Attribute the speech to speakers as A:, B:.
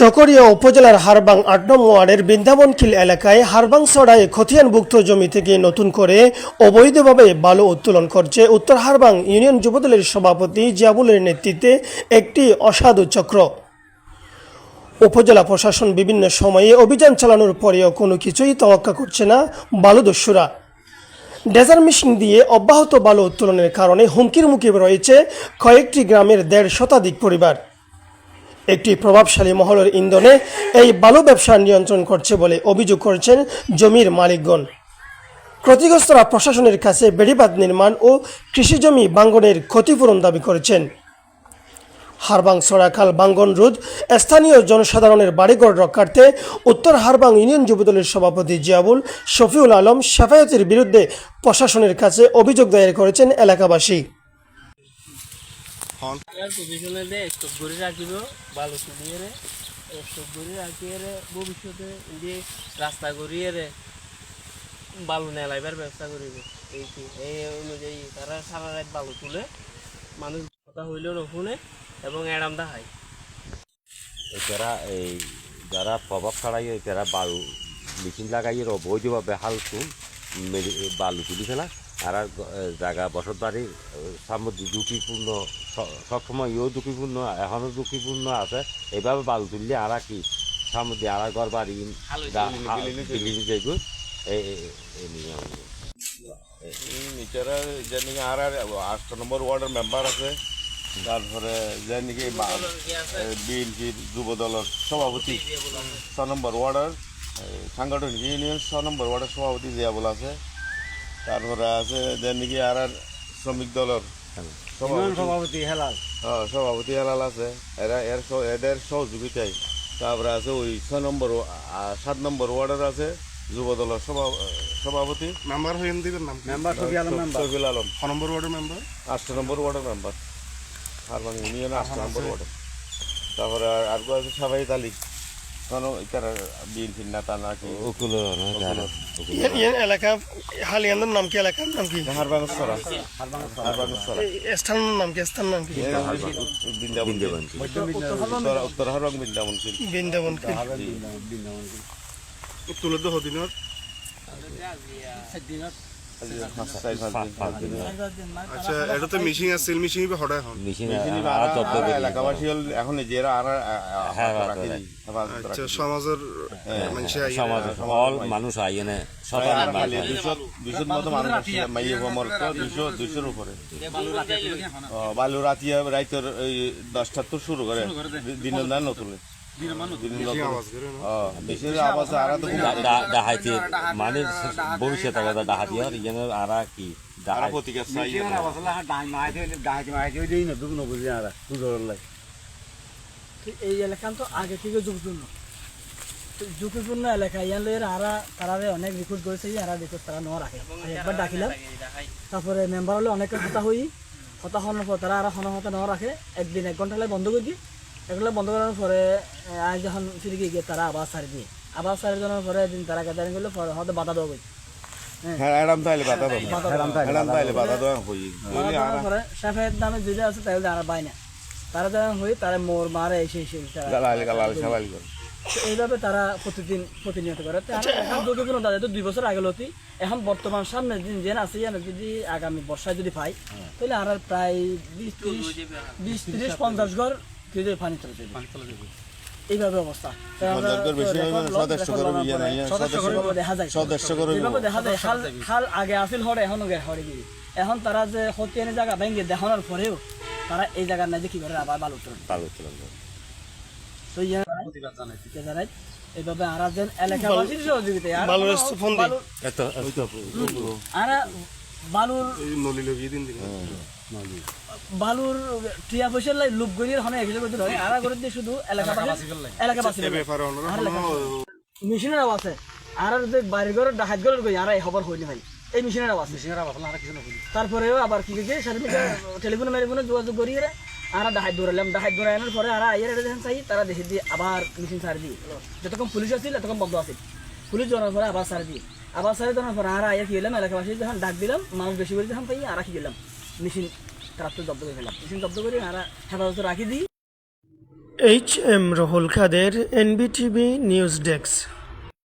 A: চকরিয়া উপজেলার হারবাং আট নং ওয়ার্ডের বৃন্দাবনখিল এলাকায় হারবাং সড়ায় খতিয়ানভুক্ত জমি থেকে নতুন করে অবৈধভাবে বালু উত্তোলন করছে উত্তর হারবাং ইউনিয়ন যুবদলের সভাপতি জিয়াবুলের নেতৃত্বে একটি অসাধু চক্র। উপজেলা প্রশাসন বিভিন্ন সময়ে অভিযান চালানোর পরেও কোনো কিছুই তোয়াক্কা করছে না বালুদস্যুরা। ডেজার মেশিন দিয়ে অব্যাহত বালু উত্তোলনের কারণে হুমকির মুখে রয়েছে কয়েকটি গ্রামের দেড় শতাধিক পরিবার। একটি প্রভাবশালী মহলের ইন্ধনে এই বালু ব্যবসা নিয়ন্ত্রণ করছে বলে অভিযোগ করেছেন জমির মালিকগণ। ক্ষতিগ্রস্তরা প্রশাসনের কাছে বেড়িবাঁধ নির্মাণ ও কৃষিজমি বাঙ্গনের ক্ষতিপূরণ দাবি করেছেন। হারবাং সরাখাল বাঙ্গন রোধ স্থানীয় জনসাধারণের বাড়িঘর রক্ষার্থে উত্তর হারবাং ইউনিয়ন যুবদলের সভাপতি জিয়াবুল শফিউল আলম শেফায়তের বিরুদ্ধে প্রশাসনের কাছে অভিযোগ দায়ের করেছেন এলাকাবাসী।
B: ইয়ার পজিশনে দে স্টক করে রাখিব বালু তুলিয়ে রে। করে রাখিয়ে রে ভবিষ্যতে যে রাস্তা করিয়ে রে বালু নেলাইবার ব্যবস্থা করিব। এই কি এই অনুযায়ী তারা সারা রাত বালু তুলে মানুষ কথা হইলেও এবং এড়াম দেখায়।
C: এছাড়া এই যারা প্রভাব ছাড়াই এছাড়া বালু মেশিন লাগাই অবৈধভাবে হালকু বালু তুলি ফেলা। এ, জায়গা বসত বাড়ি সামুদ্র ঝুঁকিপূর্ণ সবসময় ইও ঝুঁকিপূর্ণ এখনও ঝুঁকিপূর্ণ আছে। এইভাবে বালু তুললে আর কি সামুদ্র আর ঘর বাড়ি যেগুলো এই এই- এই নিয়ে আমি-
D: নিচেরা যে নাকি আর আর আট নম্বর ওয়ার্ডের মেম্বার আছে তারপরে যে নাকি বিএনপির যুব দলের সভাপতি ছ নম্বর ওয়ার্ডের সাংগঠনিক ইউনিয়ন ছ নম্বর ওয়ার্ডের সভাপতি জিয়াবুল আছে। তারপরে আছে যে আর আর শ্রমিক দলের সভাপতি। হ্যাঁ সভাপতি হেলাল। আছে। এরা এর এদের সহযোগিতায়। তারপরে আছে ওই ছয় নম্বর সাত নম্বর ওয়ার্ডের আছে যুব দলের সভাপতি।
E: মেম্বার হয়ে দিবেন নাম
D: মেম্বার শফিল আলম
E: ছ নম্বর ওয়ার্ডের মেম্বার?
D: আট নম্বর ওয়ার্ডের মেম্বার। হারবাং ইউনিয়ন আট নম্বর ওয়ার্ডের। তারপরে আর- আর আছে সাবাই আলী কোনো তারা বিএনপির নেতা নাকি
C: ওগুলো না, যারা
A: ইয়ে এলাকা হালিয়ান্দের নাম কি এলাকার নাম কি
D: হারবাং সরা হারবাং
A: নাম কি স্থান নাম কি
D: বৃন্দাবন
C: বৃন্দাবন।
D: উত্তর- উত্তর বৃন্দাবন
A: বৃন্দাবন
E: হদিনত আচ্ছা এটা তো মিশিং আছে সেল মিশিং হঠাৎ এখন।
C: মেশিন আর দপ্তর
D: এলাকাবাসী এখন নিজেরা আর রাখি।
E: আচ্ছা সমাজের মানুষে
C: সমাজ অল মানুষ
D: মতো মানুষ দুশো দুশোর উপরে। বালু রাতি রাইতের এই দশটার তো শুরু করে দিনের না নতুলে
F: এই এলাকা তো আগে থেকে ঝুঁকিপূর্ণ তো ঝুঁকিপূর্ণ এলাকা ইয়ান আরা তারা অনেক রিক্রুট করেছে আরা রিক্রুট তারা ন রাখে একবার ডাকিলাম তারপরে মেম্বার হলে অনেকের কথা হই কথা হওয়ার পর তারা আর হতে ন রাখে। একদিন এক ঘণ্টা বন্ধ করে দিই। এগুলো বন্ধ করার পরে আজ যখন ফিরে গিয়ে তারা আবার সারি দিয়ে আবার সারি দেওয়ার পরে একদিন তারা গাদারি করলে পরে হয়তো বাধা দেওয়া হয়েছে
D: হ্যাঁ।
F: সাফের দামে যদি আছে তাহলে আর পায় না। তারা তারা মোর মারে এসে এসে এইভাবে তারা প্রতিদিন প্রতিনিয়ত করে। এখন- তাদের তো দুই বছর আগে লতি। এখন বর্তমান সামনে দিন যেন আছে যেন যদি আগামী বর্ষায় যদি পাই তাহলে আর প্রায় বিশ ত্রিশ বিশ ত্রিশ পঞ্চাশ ঘর যদি পানি চলে যাবে। এইভাবে অবস্থা। তো আমরা
D: পঞ্চাশ ঘর বেশি
F: তো
D: হইবে না,
F: record লগ
D: সদস্য
F: record
D: করে
F: লওয়ার
D: ইয়ে ইয়ে
F: এইভাবে। হাল আগে আসিল হরে এখন হরে গিয়ে। এখন তারা যে হতে জায়গা ভেঙে দেখানোর পরেও তারা এই জায়গার নাই যে কি করে আবার বালু উত্তোলন
C: পাল উত্তোলন।
F: তো ইয়ে জানাই এইভাবে আরা যেন এলাকাবাসীর সহযোগিতায় আর
A: বালুর
E: নলি লগিয়ে দিন দিন।
F: বালুর টিয়া পয়সার লাই লুপ গড়িয়ে হনে এগুলো করতে হয়। আরা করে দিয়ে শুধু এলাকাবাসী এলাকাবাসী
E: এ ব্যাপারে ওনারা
F: আর মেশিনের আওয়াজ আছে। আর যে বাইরের ঘর ডাহাত ঘরের গই আর এই খবর হইনি ভাই এই মেশিনের আওয়াজ মেশিনের আওয়াজ আর কিছু না তারপরেও আবার কি কি সার্টিফিকেট টেলিফোন মেলিফোনে যোগাযোগ করিয়ে আর ডাহাত ধরালাম ডাহাত ধরে আনার পরে আর আইয়ার এটা দেখেন চাই তারা দেখে দিয়ে আবার মেশিন সারি দিয়ে। যতক্ষণ পুলিশ আসছিল ততক্ষণ বন্ধ আছিল। পুলিশ জানার পরে আবার সারি দিয়ে। আবার সারি তখন পরে আর আইয়া খেলাম এলাকাবাসী যখন ডাক দিলাম মানুষ বেশি করে যখন পাই আর রাখি গেলাম মেশিন রাত্রে জব্দ করে ফেলাম মেশিন জব্দ করে আর হেফাজত রাখি দিই।
A: এইচ এম রহুল খাদের এনবিটিভি নিউজ ডেস্ক